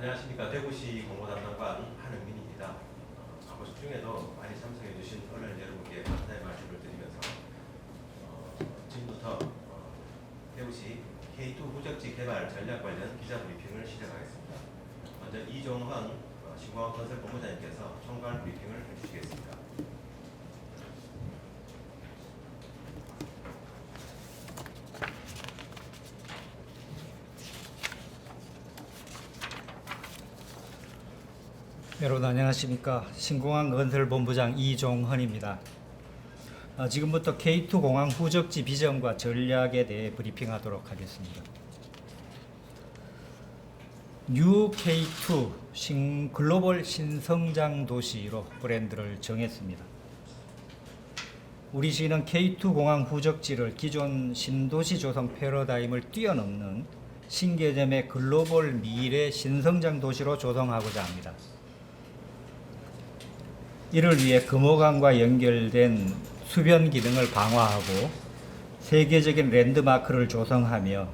안녕하십니까 대구시 공모담당관 한은민입니다. 어, 아버지 중에도 많이 참석해 주신 언론 여러분께 감사의 말씀을 드리면서 어, 지금부터 어, 대구시 K2 무적지 개발 전략 관련 기자 브리핑을 시작하겠습니다. 먼저 이종헌 어, 신공항 건설 본부장님께서 총괄 브리핑을 해주시겠습니다. 여러분 안녕하십니까 신공항 건설본부장 이종헌입니다. 어, 지금부터 K2 공항 후적지 비전과 전략에 대해 브리핑하도록 하겠습니다. 뉴 K2 신 글로벌 신성장 도시로 브랜드를 정했습니다. 우리 시는 K2 공항 후적지를 기존 신도시 조성 패러다임을 뛰어넘는 신개념의 글로벌 미래 신성장 도시로 조성하고자 합니다. 이를 위해 금호강과 연결된 수변 기능을 강화하고 세계적인 랜드마크를 조성하며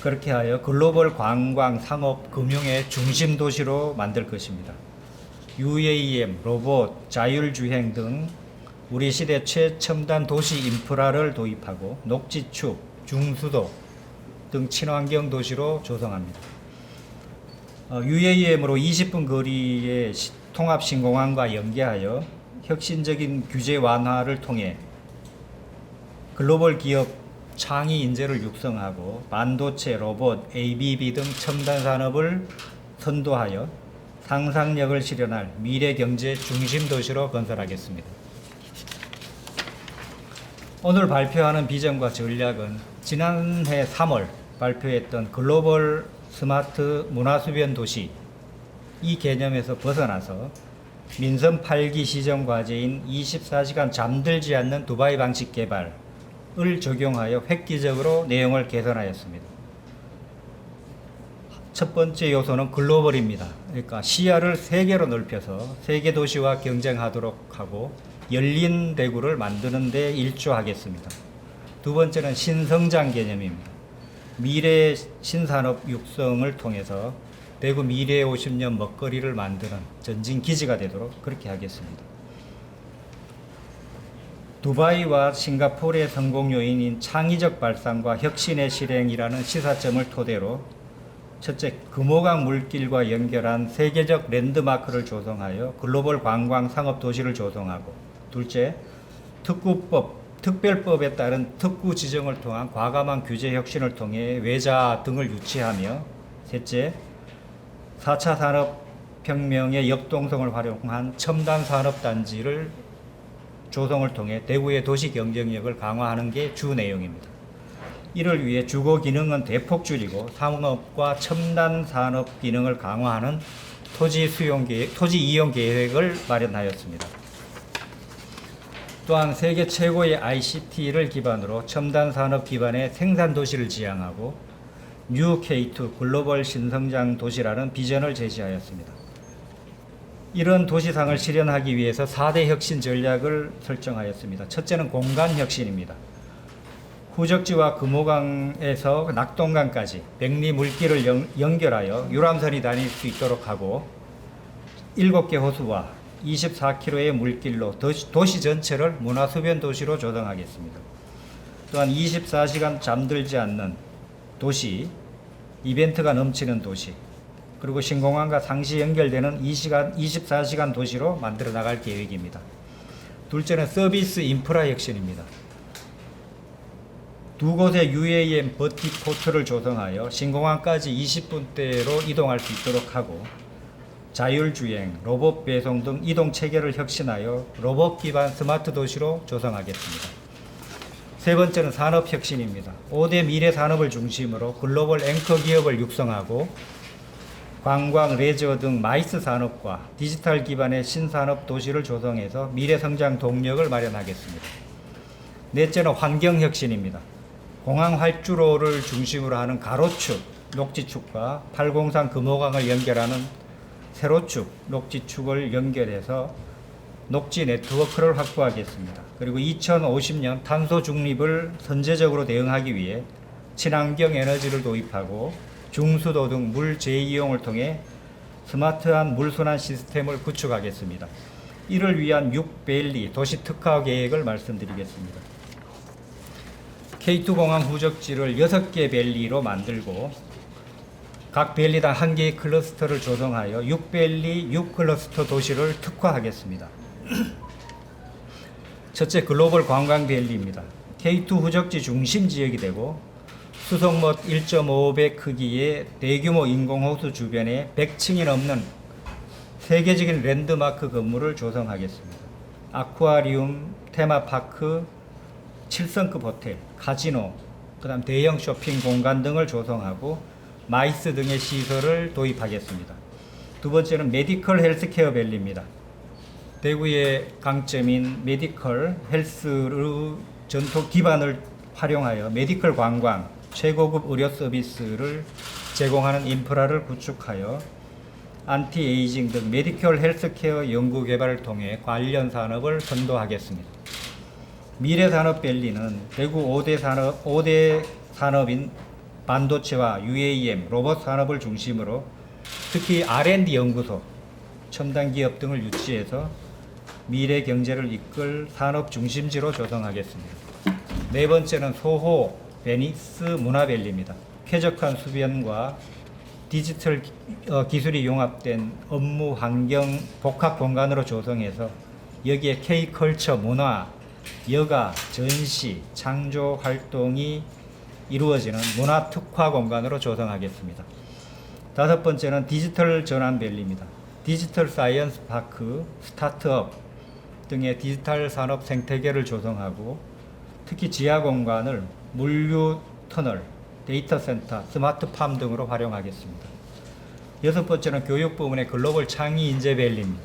그렇게 하여 글로벌 관광, 상업, 금융의 중심 도시로 만들 것입니다. UAM, 로봇, 자율주행 등 우리 시대 최첨단 도시 인프라를 도입하고 녹지축, 중수도 등 친환경 도시로 조성합니다. 어, UAM으로 20분 거리의 시- 통합 신공항과 연계하여 혁신적인 규제 완화를 통해 글로벌 기업 창의 인재를 육성하고 반도체, 로봇, ABB 등 첨단 산업을 선도하여 상상력을 실현할 미래 경제 중심 도시로 건설하겠습니다. 오늘 발표하는 비전과 전략은 지난해 3월 발표했던 글로벌 스마트 문화수변 도시 이 개념에서 벗어나서 민선 8기 시정 과제인 24시간 잠들지 않는 두바이 방식 개발을 적용하여 획기적으로 내용을 개선하였습니다. 첫 번째 요소는 글로벌입니다. 그러니까 시야를 세계로 넓혀서 세계 도시와 경쟁하도록 하고 열린 대구를 만드는 데 일조하겠습니다. 두 번째는 신성장 개념입니다. 미래 신산업 육성을 통해서 대구 미래의 50년 먹거리를 만드는 전진 기지가 되도록 그렇게 하겠습니다. 두바이와 싱가포르의 성공 요인인 창의적 발상과 혁신의 실행이라는 시사점을 토대로 첫째, 금호강 물길과 연결한 세계적 랜드마크를 조성하여 글로벌 관광 상업 도시를 조성하고 둘째, 특구법, 특별법에 따른 특구 지정을 통한 과감한 규제 혁신을 통해 외자 등을 유치하며 셋째, 4차 산업혁명의 역동성을 활용한 첨단 산업단지를 조성을 통해 대구의 도시 경쟁력을 강화하는 게 주 내용입니다. 이를 위해 주거 기능은 대폭 줄이고 상업과 첨단 산업 기능을 강화하는 토지 수용 계획, 토지 이용 계획을 마련하였습니다. 또한 세계 최고의 ICT를 기반으로 첨단 산업 기반의 생산 도시를 지향하고 뉴 K2 글로벌 신성장 도시라는 비전을 제시하였습니다. 이런 도시상을 실현하기 위해서 4대 혁신 전략을 설정하였습니다. 첫째는 공간 혁신입니다. 후적지와 금호강에서 낙동강까지 백리 물길을 연, 연결하여 유람선이 다닐 수 있도록 하고 7개 호수와 24km의 물길로 도시, 전체를 문화수변 도시로 조성하겠습니다. 또한 24시간 잠들지 않는 도시, 이벤트가 넘치는 도시, 그리고 신공항과 상시 연결되는 2시간, 24시간 도시로 만들어 나갈 계획입니다. 둘째는 서비스 인프라 혁신입니다. 두 곳의 UAM 버티 포트를 조성하여 신공항까지 20분대로 이동할 수 있도록 하고 자율주행, 로봇 배송 등 이동 체계를 혁신하여 로봇 기반 스마트 도시로 조성하겠습니다. 세 번째는 산업 혁신입니다. 5대 미래 산업을 중심으로 글로벌 앵커 기업을 육성하고 관광, 레저 등 마이스 산업과 디지털 기반의 신산업 도시를 조성해서 미래 성장 동력을 마련하겠습니다. 넷째는 환경 혁신입니다. 공항 활주로를 중심으로 하는 가로축, 녹지축과 803 금호강을 연결하는 세로축, 녹지축을 연결해서 녹지 네트워크를 확보하겠습니다. 그리고 2050년 탄소 중립을 선제적으로 대응하기 위해 친환경 에너지를 도입하고 중수도 등 물 재이용을 통해 스마트한 물순환 시스템을 구축하겠습니다. 이를 위한 6벨리 도시 특화 계획을 말씀드리겠습니다. K2 공항 후적지를 6개 벨리로 만들고 각 벨리당 한 개의 클러스터를 조성하여 6벨리 6클러스터 도시를 특화하겠습니다. 첫째 글로벌 관광 벨리입니다. K2 후적지 중심 지역이 되고 수송못 1.5배 크기의 대규모 인공호수 주변에 100층이 넘는 세계적인 랜드마크 건물을 조성하겠습니다. 아쿠아리움, 테마파크, 7성급 호텔, 카지노, 그 다음 대형 쇼핑 공간 등을 조성하고 마이스 등의 시설을 도입하겠습니다. 두 번째는 메디컬 헬스케어 밸리입니다. 대구의 강점인 메디컬 헬스의 전통 기반을 활용하여 메디컬 관광, 최고급 의료 서비스를 제공하는 인프라를 구축하여 안티에이징 등 메디컬 헬스케어 연구 개발을 통해 관련 산업을 선도하겠습니다. 미래 산업 밸리는 대구 5대 산업 5대 산업인 반도체와 UAM, 로봇 산업을 중심으로 특히 R&D 연구소, 첨단 기업 등을 유치해서 미래 경제를 이끌 산업 중심지로 조성하겠습니다. 네 번째는 소호 베니스 문화밸리입니다. 쾌적한 수변과 디지털 기- 어, 기술이 융합된 업무 환경 복합 공간으로 조성해서 여기에 K컬처 문화, 여가, 전시, 창조 활동이 이루어지는 문화 특화 공간으로 조성하겠습니다. 다섯 번째는 디지털 전환 밸리입니다. 디지털 사이언스 파크, 스타트업 등의 디지털 산업 생태계를 조성하고 특히 지하 공간을 물류 터널, 데이터 센터, 스마트팜 등으로 활용하겠습니다. 여섯 번째는 교육 부문의 글로벌 창의 인재 밸리입니다.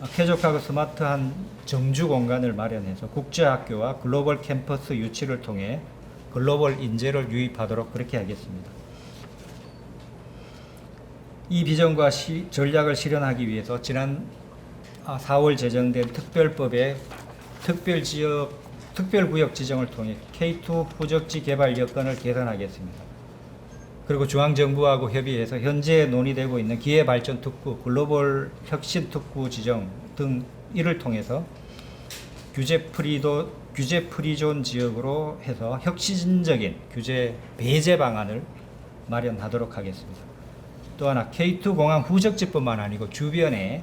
아, 쾌적하고 스마트한 정주 공간을 마련해서 국제학교와 글로벌 캠퍼스 유치를 통해 글로벌 인재를 유입하도록 그렇게 하겠습니다. 이 비전과 시- 전략을 실현하기 위해서 지난 아, 4월 제정된 특별법의 특별지역 특별구역 지정을 통해 K2 후적지 개발 여건을 개선하겠습니다. 그리고 중앙정부하고 협의해서 현재 논의되고 있는 기회발전특구, 글로벌 혁신특구 지정 등 이를 통해서 규제 프리도 규제 프리존 지역으로 해서 혁신적인 규제 배제 방안을 마련하도록 하겠습니다. 또 하나 K2 공항 후적지뿐만 아니고 주변에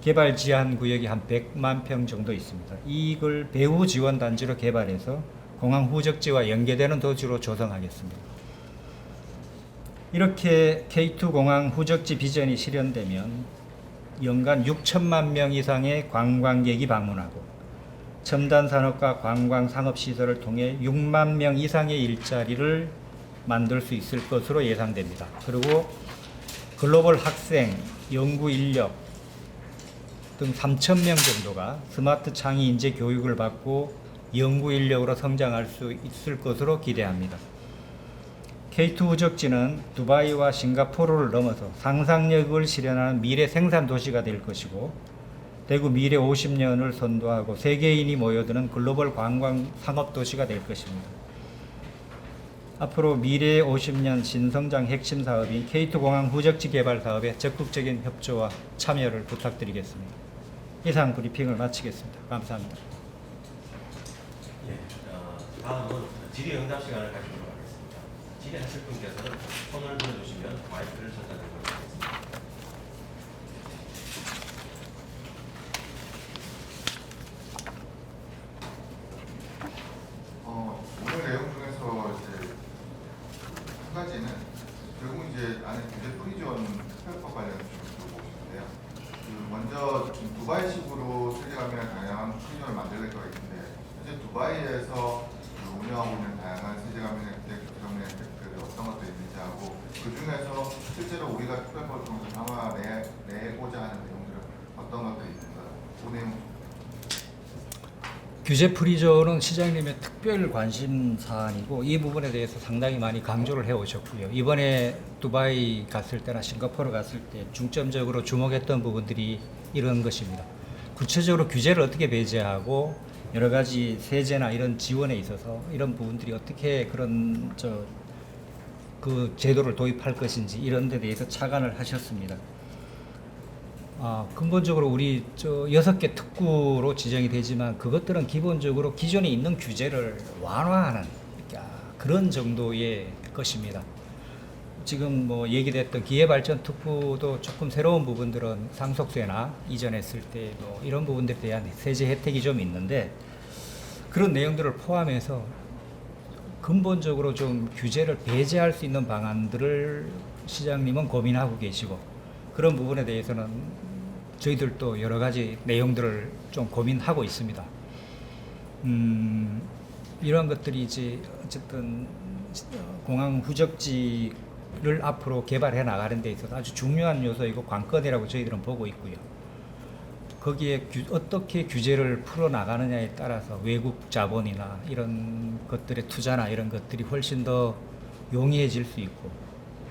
개발 제한 구역이 한 100만 평 정도 있습니다. 이걸 배후 지원 단지로 개발해서 공항 후적지와 연계되는 도시로 조성하겠습니다. 이렇게 K2 공항 후적지 비전이 실현되면 연간 6천만 명 이상의 관광객이 방문하고 첨단 산업과 관광 산업 시설을 통해 6만 명 이상의 일자리를 만들 수 있을 것으로 예상됩니다. 그리고 글로벌 학생, 연구 인력 등 3천 명 정도가 스마트 창의 인재 교육을 받고 연구 인력으로 성장할 수 있을 것으로 기대합니다. K2 후적지는 두바이와 싱가포르를 넘어서 상상력을 실현하는 미래 생산 도시가 될 것이고 대구 미래 50년을 선도하고 세계인이 모여드는 글로벌 관광 상업 도시가 될 것입니다. 앞으로 미래 50년 신성장 핵심 사업인 K2 공항 후적지 개발 사업에 적극적인 협조와 참여를 부탁드리겠습니다. 이상 브리핑을 마치겠습니다. 감사합니다. 예, 어, 다음은 질의응답 시간을 가지도록 하겠습니다. 질의하실 분께서는 손을 들어주시면 마이크를 하겠습니다. 어, 오늘 내용 중에서 이제 한 가지는 결국 이제 안에 규제 프리존 특별법 관련 좀 물어보시는데요. 그 먼저 지금 두바이식으로 세계가면에 다양한 프리존을 만들겠다고 있는데 현재 두바이에서 그 운영하고 있는 다양한 세계가면의 혜택, 교통의 혜택들이 어떤 것들이 있는지 하고 그 중에서 실제로 우리가 특별법을 통해서 담아내 내고자 하는 내용들은 어떤 것들이 있는가? 그 내용 규제 프리존은 시장님의 특별 관심 사안이고 이 부분에 대해서 상당히 많이 강조를 해 오셨고요. 이번에 두바이 갔을 때나 싱가포르 갔을 때 중점적으로 주목했던 부분들이 이런 것입니다. 구체적으로 규제를 어떻게 배제하고 여러 가지 세제나 이런 지원에 있어서 이런 부분들이 어떻게 그런 저 그 제도를 도입할 것인지 이런 데 대해서 차관을 하셨습니다. 아, 근본적으로 우리 저 여섯 개 특구로 지정이 되지만 그것들은 기본적으로 기존에 있는 규제를 완화하는 아, 그런 정도의 것입니다. 지금 뭐 얘기됐던 기회발전 특구도 조금 새로운 부분들은 상속세나 이전했을 때 뭐 이런 부분들에 대한 세제 혜택이 좀 있는데 그런 내용들을 포함해서 근본적으로 좀 규제를 배제할 수 있는 방안들을 시장님은 고민하고 계시고 그런 부분에 대해서는 저희들도 여러 가지 내용들을 좀 고민하고 있습니다. 음, 이런 것들이 이제 어쨌든 공항 후적지를 앞으로 개발해 나가는 데 있어서 아주 중요한 요소이고 관건이라고 저희들은 보고 있고요. 거기에 규, 어떻게 규제를 풀어 나가느냐에 따라서 외국 자본이나 이런 것들의 투자나 이런 것들이 훨씬 더 용이해질 수 있고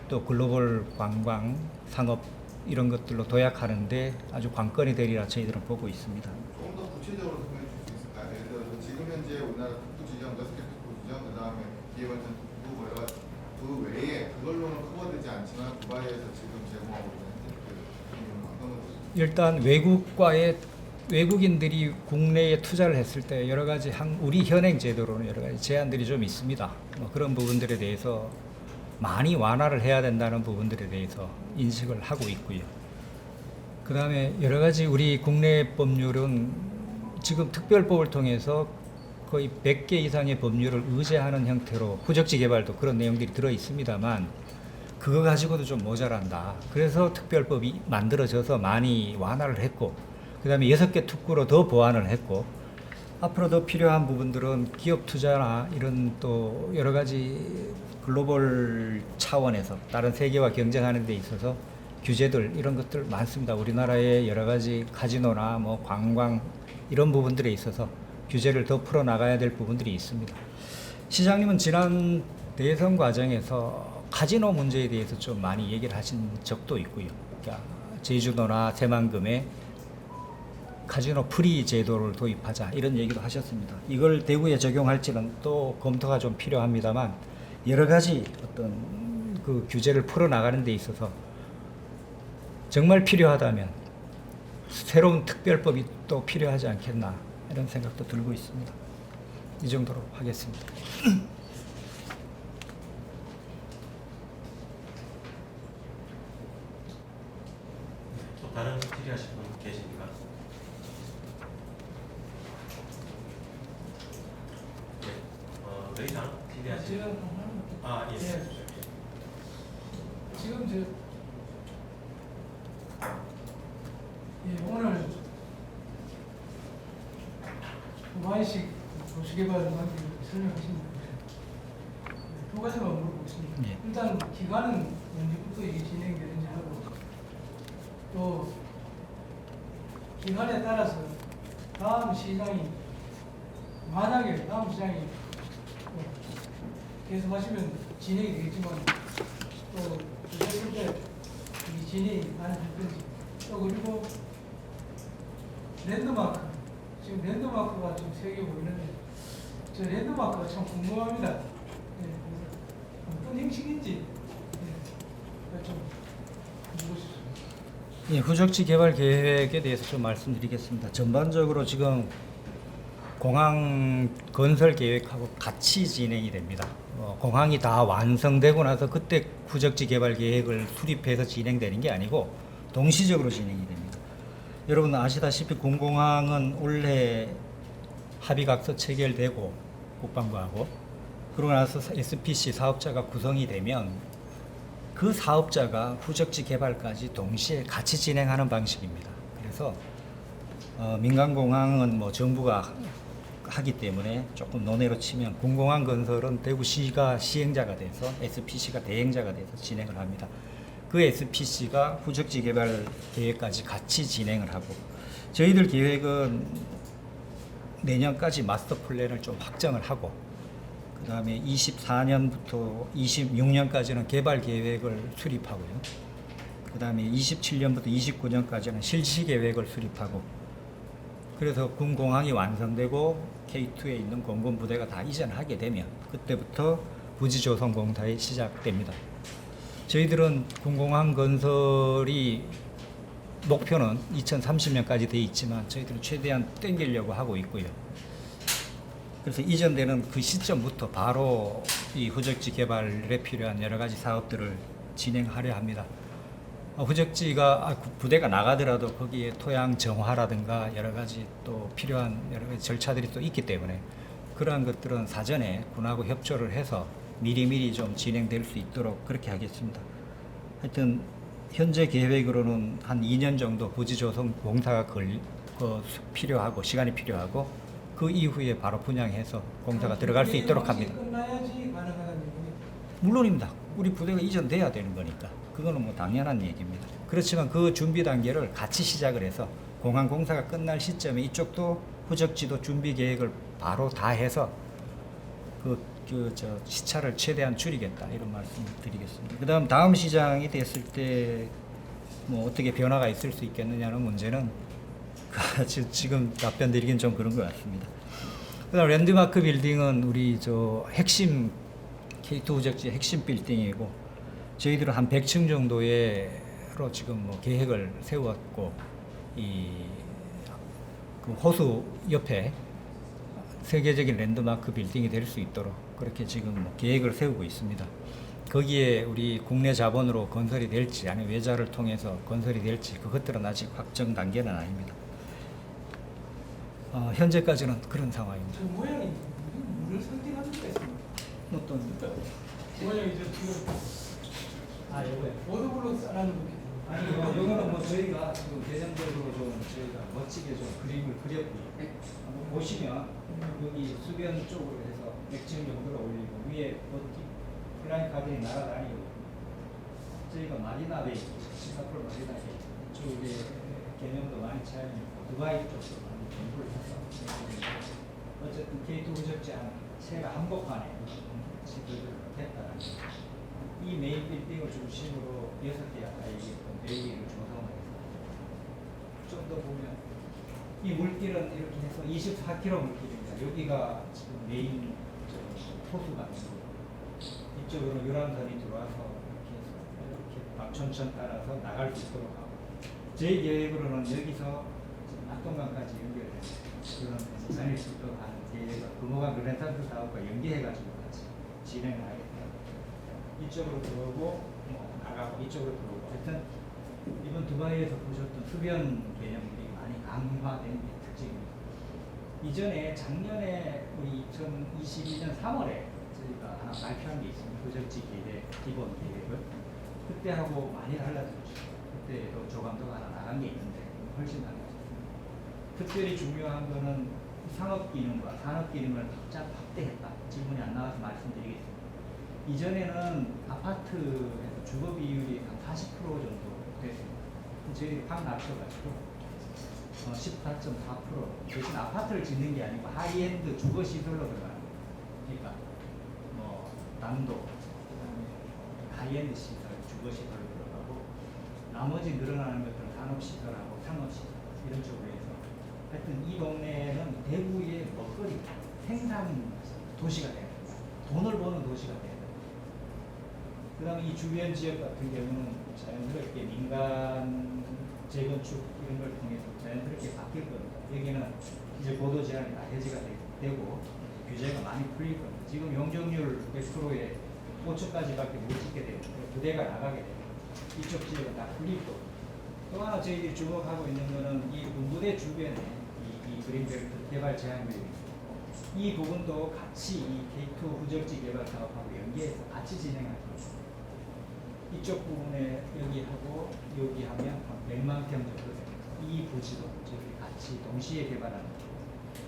또 글로벌 관광 산업 이런 것들로 도약하는데 아주 관건이 되리라 저희들은 보고 있습니다. 조금 더 구체적으로 설명해 줄수 있을까요? 예를 들어서 지금 현재 우리나라 특구 지정, 여섯 개 특구 지정, 그 다음에 기회발전 특구, 뭐 여러 가지 그 외에 그걸로는 커버되지 않지만 두바이에서 지금 제공하고 있는 것들 일단 외국과의 외국인들이 국내에 투자를 했을 때 여러 가지 한, 우리 현행 제도로는 여러 가지 제한들이 좀 있습니다. 뭐 그런 부분들에 대해서 많이 완화를 해야 된다는 부분들에 대해서 인식을 하고 있고요. 그 다음에 여러 가지 우리 국내 법률은 지금 특별법을 통해서 거의 100개 이상의 법률을 의제하는 형태로 후적지 개발도 그런 내용들이 들어 있습니다만 그거 가지고도 좀 모자란다. 그래서 특별법이 만들어져서 많이 완화를 했고, 그 다음에 여섯 개 특구로 더 보완을 했고, 앞으로 더 필요한 부분들은 기업 투자나 이런 또 여러 가지 글로벌 차원에서 다른 세계와 경쟁하는 데 있어서 규제들 이런 것들 많습니다. 우리나라의 여러 가지 카지노나 뭐 관광 이런 부분들에 있어서 규제를 더 풀어 나가야 될 부분들이 있습니다. 시장님은 지난 대선 과정에서 카지노 문제에 대해서 좀 많이 얘기를 하신 적도 있고요. 그러니까 제주도나 새만금에 카지노 프리 제도를 도입하자 이런 얘기도 하셨습니다. 이걸 대구에 적용할지는 또 검토가 좀 필요합니다만 여러 가지 어떤 그 규제를 풀어 나가는 데 있어서 정말 필요하다면 새로운 특별법이 또 필요하지 않겠나 이런 생각도 들고 있습니다. 이 정도로 하겠습니다. 또 다른 질의하실 분 계십니까? 네. 어, 더 이상 질의하실 제가 분? 아, 예. 예. 지금 저 예, 오늘 두바이식 도시개발 관계 설명하십니다. 두 가지만 물어보겠습니다. 예. 일단 기간은 언제부터 이게 진행되는지 하고 또 기간에 따라서 다음 시장이 만약에 다음 시장이 뭐 계속 하시면 진행이 되겠지만 또 했을 때 이게 진행이 많이 될 건지 또 그리고 랜드마크 지금 랜드마크가 지금 세개 보이는데 저 랜드마크가 참 궁금합니다. 예, 그래서 어떤 형식인지 예, 좀 싶습니다. 예, 후적지 개발 계획에 대해서 좀 말씀드리겠습니다. 전반적으로 지금 공항 건설 계획하고 같이 진행이 됩니다. 어, 공항이 다 완성되고 나서 그때 후적지 개발 계획을 수립해서 진행되는 게 아니고 동시적으로 진행이 됩니다. 여러분 아시다시피 군공항은 올해 합의각서 체결되고 국방부하고 그러고 나서 SPC 사업자가 구성이 되면 그 사업자가 후적지 개발까지 동시에 같이 진행하는 방식입니다. 그래서 어, 민간공항은 뭐 정부가 하기 때문에 조금 논외로 치면 공공항 건설은 대구시가 시행자가 돼서 SPC가 대행자가 돼서 진행을 합니다. 그 SPC가 후적지 개발 계획까지 같이 진행을 하고 저희들 계획은 내년까지 마스터 플랜을 좀 확정을 하고 그 다음에 24년부터 26년까지는 개발 계획을 수립하고요. 그 다음에 27년부터 29년까지는 실시 계획을 수립하고 그래서 군공항이 완성되고 K2에 있는 공군 부대가 다 이전하게 되면 그때부터 부지조성공사에 시작됩니다. 저희들은 공공항 건설이 목표는 2030년까지 돼 있지만 저희들은 최대한 땡기려고 하고 있고요. 그래서 이전되는 그 시점부터 바로 이 후적지 개발에 필요한 여러 가지 사업들을 진행하려 합니다. 어, 후적지가 아, 구- 부대가 나가더라도 거기에 토양 정화라든가 여러 가지 또 필요한 여러 가지 절차들이 또 있기 때문에 그러한 것들은 사전에 군하고 협조를 해서 미리미리 좀 진행될 수 있도록 그렇게 하겠습니다. 하여튼 현재 계획으로는 한 2년 정도 부지 조성 공사가 걸 어, 수- 필요하고 시간이 필요하고 그 이후에 바로 분양해서 공사가 들어갈 수 있도록 합니다. 끝나야지. 물론입니다. 우리 부대가 이전돼야 되는 거니까 그거는 뭐 당연한 얘기입니다. 그렇지만 그 준비 단계를 같이 시작을 해서 공항 공사가 끝날 시점에 이쪽도 후적지도 준비 계획을 바로 다 해서 그, 그, 저, 시차를 최대한 줄이겠다 이런 말씀 드리겠습니다. 그 다음 시장이 됐을 때 뭐 어떻게 변화가 있을 수 있겠느냐는 문제는 지- 지금 답변 드리긴 좀 그런 것 같습니다. 그다음 랜드마크 빌딩은 우리 저 핵심 K2 후적지 핵심 빌딩이고 저희들은 한 100층 정도의로 지금 뭐 계획을 세웠고 이 그 호수 옆에 세계적인 랜드마크 빌딩이 될 수 있도록 그렇게 지금 뭐 계획을 세우고 있습니다. 거기에 우리 국내 자본으로 건설이 될지 아니면 외자를 통해서 건설이 될지 그것들은 아직 확정 단계는 아닙니다. 어, 현재까지는 그런 상황입니다. 저 모양이 물을 선택하는 게 있습니다. 어떤 모양이 저 지금 아 요거요. 쌓아놓은 거. 아니 뭐 요거는 뭐 저희가 지금 대전적으로 좀 저희가 멋지게 좀 그림을 그렸고요. 한번 보시면 여기 수변 쪽으로 해서 맥층 정도로 올리고 위에 버티 플라잉 카드이 날아다니고 저희가 마리나베이 싱가포르 마리나베이 쪽에 개념도 많이 차이있고 두바이 쪽도 많이 공부를 해서 어쨌든 K2 후적지 한 세가 한복판에 지도를 했다라는 거죠. 이 메인 빌딩을 중심으로 여섯 개 아까 얘기했던 베이를 조성을 해서 좀 더 보면 이 물길은 이렇게 해서 24km 물길입니다. 여기가 지금 메인 있고 이쪽으로 유람선이 들어와서 이렇게 해서 이렇게 박천천 따라서 나갈 수 있도록 하고 저희 계획으로는 여기서 낙동강까지 연결해서 그런 수 있도록 하는 계획을 금호강 르네상스 사업과 연계해가지고 같이 진행을 하겠다. 이쪽으로 들어오고 뭐 나가고 이쪽으로 들어오고 하여튼 이번 두바이에서 보셨던 흡연 개념들이 많이 강화된 게 특징입니다. 이전에 작년에 우리 2022년 3월에 저희가 하나 발표한 게 있습니다. 도적지 계획 기본 계획을 그때 하고 많이 달라졌죠. 그때도 조감도가 하나 나간 게 있는데 훨씬 달라졌습니다. 특별히 중요한 거는 상업 기능과 산업 기능을 각자 확대했다. 질문이 안 나와서 말씀드리겠습니다. 이전에는 아파트에서 주거 비율이 한 40% 정도 됐습니다. 저희 확 낮춰가지고 어, 14.4% 대신 아파트를 짓는 게 아니고 하이엔드 주거 시설로 들어가는 거예요. 그러니까 뭐 그다음에 하이엔드 시설, 주거 시설로 들어가고 나머지 늘어나는 것들은 산업 시설하고 상업 시설 이런 쪽으로 해서 하여튼 이 동네는 대구의 먹거리 생산 도시가 돼야 된다. 돈을 버는 도시가 돼야 된다. 그다음에 이 주변 지역 같은 경우는 자연스럽게 민간 재건축 이런 걸 통해서 자연스럽게 바뀔 겁니다. 여기는 이제 보도 제한이 다 해제가 되- 되고 규제가 많이 풀릴 겁니다. 지금 용적률 100%에 5초까지밖에 못 짓게 되고 부대가 나가게 되고 이쪽 지역은 다 풀릴 거고 또 하나 저희들이 주목하고 있는 거는 이 군부대 주변에 이, 이 그린벨트 개발 있습니다. 이 부분도 같이 이 K2 후적지 개발 사업하고 연계해서 같이 진행할 겁니다. 이쪽 부분에 여기 하고 여기 하면 한 100만 평 정도 됩니다. 이 부지도 저희 같이 동시에 개발하는 거예요.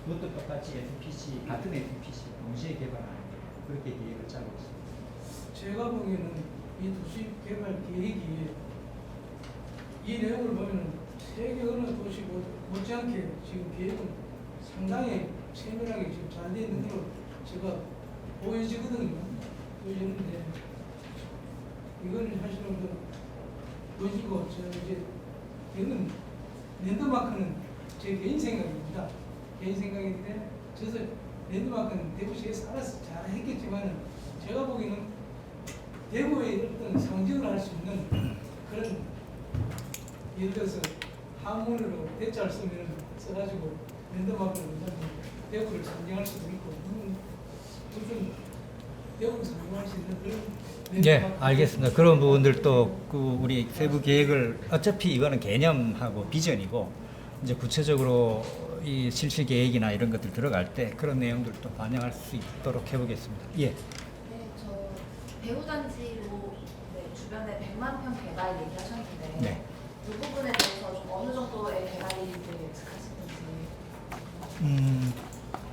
그것도 똑같이 SPC 같은 SPC 동시에 개발하는. 그렇게 계획을 짜고 있습니다. 제가 보기에는 이 도시 개발 계획이 이 내용을 보면 세계 어느 도시 못- 못지않게 지금 계획은 상당히 세밀하게 지금 잘돼 있는 걸로 제가 보여지거든요. 보여지는데 이거는 사실은 그 보시고 저 이제 이건 랜드마크는 제 개인 생각입니다. 개인 생각인데 저서 랜드마크는 대구시에 살아서 잘 했겠지만은 제가 보기에는 대구의 어떤 상징을 할 수 있는 그런 예를 들어서 한문으로 대자를 쓰면 써가지고 랜드마크를 대구를 상징할 수도 있고 음, 무슨 대구를 상징할 수 있는 그런 예. 알겠습니다. 그런 부분들도 그 우리 세부 계획을 어차피 이거는 개념하고 비전이고 이제 구체적으로 이 실시 계획이나 이런 것들 들어갈 때 그런 내용들도 반영할 수 있도록 해보겠습니다. 예. 네, 저 배우 단지로 네, 주변에 100만 평 개발 얘기하셨는데 네. 그 부분에 대해서 좀 어느 정도의 개발이 예측하시는지 음,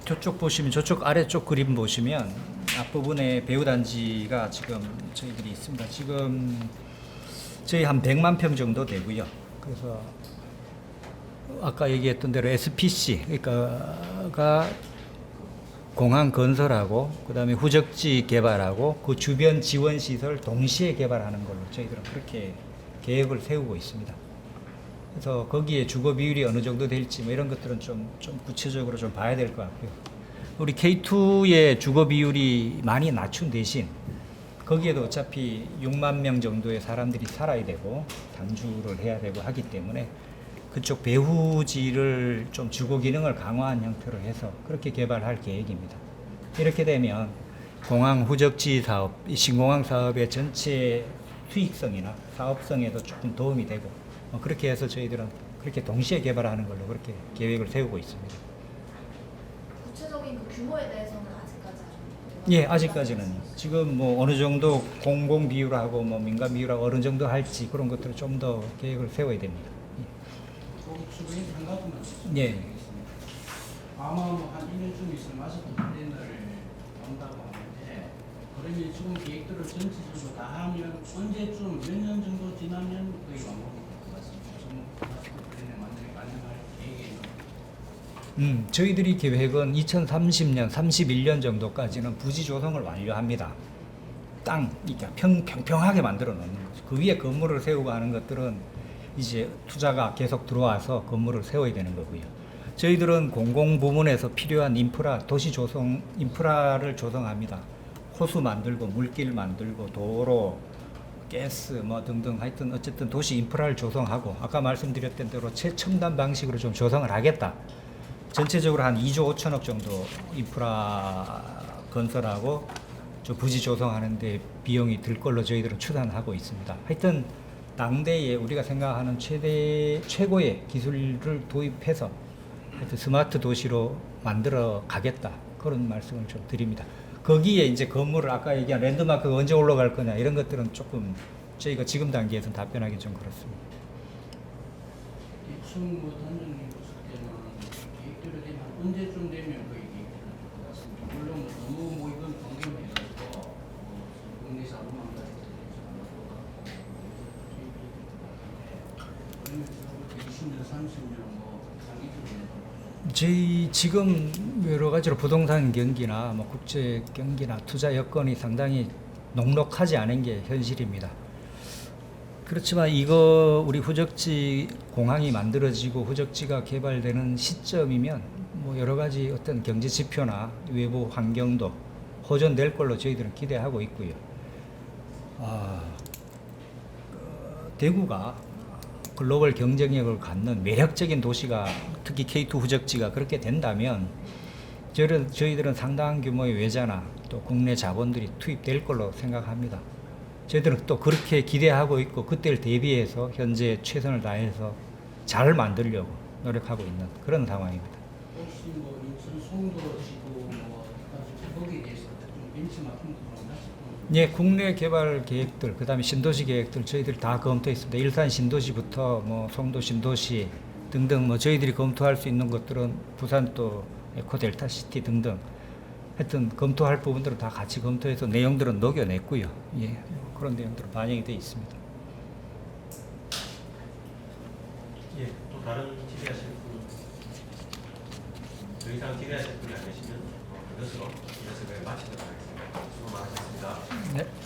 저쪽 보시면 저쪽 아래쪽 그림 보시면 앞부분에 배우 단지가 지금 저희들이 있습니다. 지금 저희 한 100만 평 정도 되고요. 그래서 아까 얘기했던 대로 SPC 그러니까가 공항 건설하고 그다음에 후적지 개발하고 그 주변 지원 시설 동시에 개발하는 걸로 저희들은 그렇게 계획을 세우고 있습니다. 그래서 거기에 주거 비율이 어느 정도 될지 뭐 이런 것들은 좀, 좀 구체적으로 좀 봐야 될 것 같고요. 우리 K2의 주거 비율이 많이 낮춘 대신 거기에도 어차피 6만 명 정도의 사람들이 살아야 되고 당주를 해야 되고 하기 때문에 그쪽 배후지를 좀 주거 기능을 강화한 형태로 해서 그렇게 개발할 계획입니다. 이렇게 되면 공항 후적지 사업, 이 신공항 사업의 전체 수익성이나 사업성에도 조금 도움이 되고 어, 그렇게 해서 저희들은 그렇게 동시에 개발하는 걸로 그렇게 계획을 세우고 있습니다. 구체적인 그 규모에 대해서는 아직까지 예, 아직까지는 지금 뭐 어느 정도 공공 비율하고 뭐 민간 비율하고 어느 정도 할지 그런 것들을 좀 더 계획을 세워야 됩니다. 주변에 예. 말씀드리겠습니다. 아마 뭐한 1년쯤 있으면 마스터 컨테이너를 온다고 하는데 그러면 지금 계획들을 전체적으로 다 하면 언제쯤 몇 년 정도 지나면 거의 완공이 될 것 같습니다. 지금 마스터 컨테이너 만들기 가능할 계획에는 음, 저희들이 계획은 2030년, 31년 정도까지는 부지 조성을 완료합니다. 땅, 그러니까 평, 평평하게 만들어 놓는 거죠. 그 위에 건물을 세우고 하는 것들은 이제 투자가 계속 들어와서 건물을 세워야 되는 거고요. 저희들은 공공 부문에서 필요한 인프라, 도시 조성, 인프라를 조성합니다. 호수 만들고, 물길 만들고, 도로, 가스 뭐 등등 하여튼 어쨌든 도시 인프라를 조성하고 아까 말씀드렸던 대로 최첨단 방식으로 좀 조성을 하겠다. 전체적으로 한 2조 5천억 정도 인프라 건설하고 저 부지 조성하는데 비용이 들 걸로 저희들은 추산하고 있습니다. 하여튼 당대에 우리가 생각하는 최대 최고의 기술을 도입해서 하여튼 스마트 도시로 만들어 가겠다 그런 말씀을 좀 드립니다. 거기에 이제 건물을 아까 얘기한 랜드마크가 언제 올라갈 거냐 이런 것들은 조금 저희가 지금 단계에서는 답변하기 좀 그렇습니다. 대충 뭐 단장님 봤을 때는 계획대로 되면 언제쯤 되면 계획대로 될것 같습니다. 물론 뭐 너무 뭐 이건 동경해가지고 뭐 국내 사고만 가지고 그러면 저부터 20년, 30년 뭐 장기적으로 저희 지금 여러 가지로 부동산 경기나 뭐 국제 경기나 투자 여건이 상당히 녹록하지 않은 게 현실입니다. 그렇지만 이거 우리 후적지 공항이 만들어지고 후적지가 개발되는 시점이면 뭐 여러 가지 어떤 경제 지표나 외부 환경도 호전될 걸로 저희들은 기대하고 있고요. 아, 그 대구가 글로벌 경쟁력을 갖는 매력적인 도시가 특히 K2 후적지가 그렇게 된다면 저희들은, 저희들은 상당한 규모의 외자나 또 국내 자본들이 투입될 걸로 생각합니다. 저희들은 또 그렇게 기대하고 있고 그때를 대비해서 현재 최선을 다해서 잘 만들려고 노력하고 있는 그런 상황입니다. 혹시 뭐 인천 송도 지구 뭐 가지고 거기에 대해서 좀 벤치마킹도 좀 건가요? 예, 국내 개발 계획들, 그 다음에 신도시 계획들 저희들이 다 검토했습니다. 일산 신도시부터 뭐 송도 신도시 등등 뭐 저희들이 검토할 수 있는 것들은 부산 또 에코 델타 시티 등등 하여튼 검토할 부분들은 다 같이 검토해서 내용들은 녹여냈고요. 예, 뭐 그런 내용들은 반영이 돼 있습니다. 예, 또 다른 더 이상 질의하실 분이 안 계시면 어, 그것으로 이것을 마치도록 하겠습니다. 수고 많으셨습니다. 네.